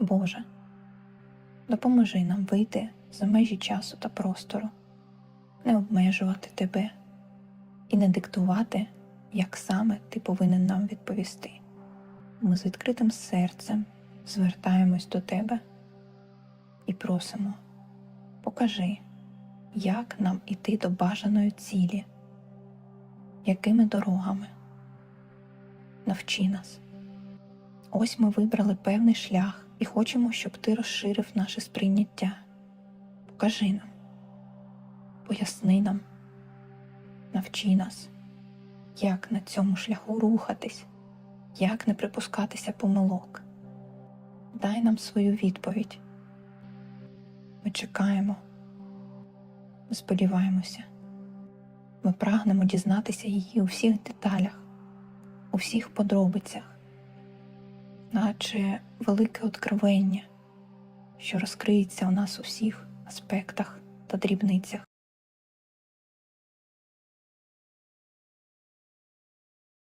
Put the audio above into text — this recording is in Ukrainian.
Боже, допоможи нам вийти за межі часу та простору, не обмежувати Тебе і не диктувати, як саме Ти повинен нам відповісти. Ми з відкритим серцем звертаємось до Тебе і просимо, покажи, як нам іти до бажаної цілі, якими дорогами. Навчи нас. Ось ми вибрали певний шлях і хочемо, щоб ти розширив наше сприйняття. Покажи нам, поясни нам, навчи нас, як на цьому шляху рухатись, як не припускатися помилок. Дай нам свою відповідь. Ми чекаємо, ми сподіваємося, ми прагнемо дізнатися її у всіх деталях, у всіх подробицях наче велике откровення, що розкриється у нас у всіх аспектах та дрібницях.